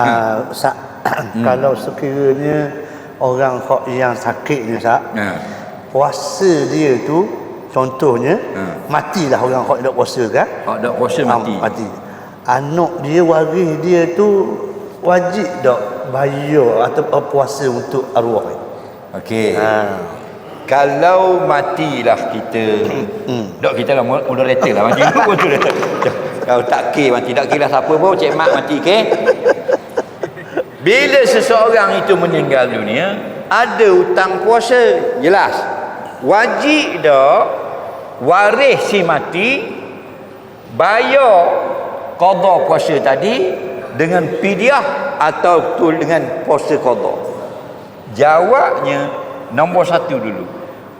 Uh, Ustaz, kalau sekiranya orang kok yang sakit ni Ustaz, Ha. puasa dia tu contohnya Ha. matilah orang kok nak puasa kan? Hak dak puasa Ah, mati. mati. Anak dia waris dia tu wajib tak bayar atau puasa untuk arwah? Okey. Ha. Kalau matilah kita Dok kita lah mo- moderator lah Mati dulu moderator Kalau tak ke mati Tak kira siapa pun Cik Mak mati ke Bila seseorang itu meninggal dunia Ada hutang puasa Jelas. Wajib dak Waris si mati Bayar Qadha puasa tadi Dengan pidiah Atau dengan puasa qadha. Jawabnya Nombor satu dulu.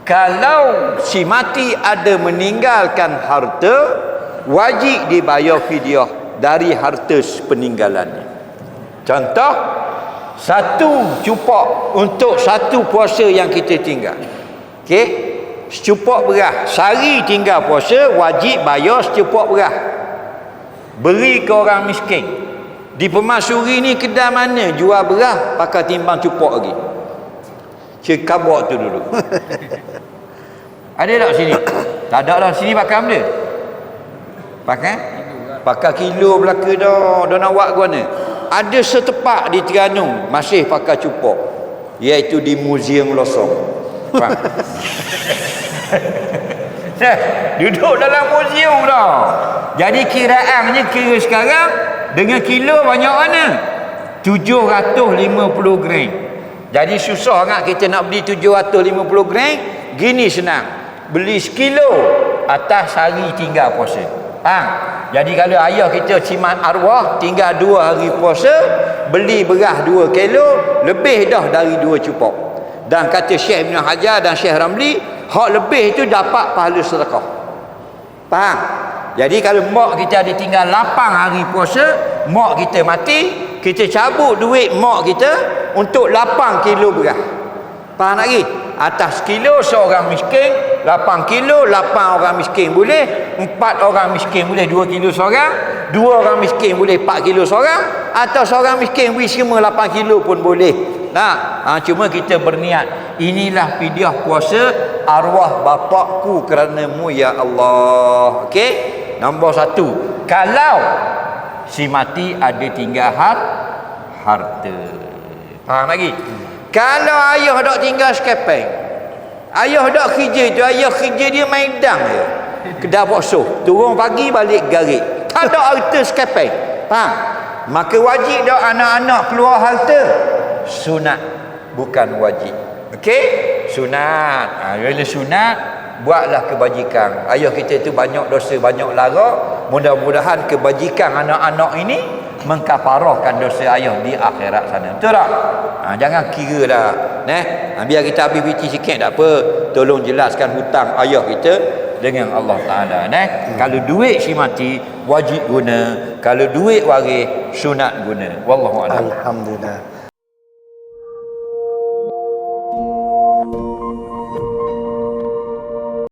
Kalau si mati ada meninggalkan harta Wajib dibayar fidyah Dari harta peninggalannya Contoh Satu cupak Untuk satu puasa yang kita tinggal. Okey? Secupak beras Sehari tinggal puasa Wajib bayar secupak beras Beri ke orang miskin. Di pemasuri ni kedai mana Jual beras Pakai timbang cupak lagi. Cekabak tu dulu. Ada tak sini? Tak ada lah. Sini pakai benda Pakai? Pakai kilo belaka dah. Dah nak buat ke mana Ada setepak di Terengganu Masih pakai cupak Iaitu di Museum Losong duduk dalam museum dah. Jadi kiraannya kira sekarang dengan kilo banyak mana? 750 gram. Jadi susah kan kita nak beli 750 gram? Gini senang. Beli sekilo atas hari tinggal puasa. Faham? Jadi kalau ayah kita cimat arwah tinggal dua hari puasa, beli beras 2 kilo, lebih dah dari dua cupak. Dan kata Syekh Ibn Hajar dan Syekh Ramli, hak lebih itu dapat pahala sedekah. Faham? Jadi kalau mak kita ada tinggal 8 hari puasa, mak kita mati, kita cabut duit mak kita untuk 8 kilo beras. Faham lagi? Atas kilo seorang miskin, 8 kilo 8 orang miskin boleh, 4 orang miskin boleh 2 kilo seorang, 2 orang miskin boleh 4 kilo seorang, atau seorang miskin beri semua 8 kilo pun boleh. Nah, ha, cuma kita berniat inilah pidiah puasa arwah bapakku kerana-Mu ya Allah. Okey? Nombor satu, kalau si mati ada tinggal har harta. Faham lagi? Kalau ayah dak tinggal sekepeng. Ayah dak kerja tu, ayah kerja dia main dang je. Kedai boxo, turun pagi balik garik. Tak ada harta sekepeng. Faham? Maka wajib dak anak-anak keluar harta. Sunat bukan wajib. Okey? Sunat. Ha, bila sunat buatlah kebajikan. Ayah kita tu banyak dosa, banyak lara. Mudah-mudahan kebajikan anak-anak ini mengkafarahkan dosa ayah di akhirat sana. Betul tak? Ha, jangan kira dah. Neh, ha, biar kita habis biti sikit tak apa. Tolong jelaskan hutang ayah kita dengan Allah Taala. Neh, hmm. kalau duit si mati wajib guna. Kalau duit waris sunat guna. Wallahu a'lam. Alhamdulillah.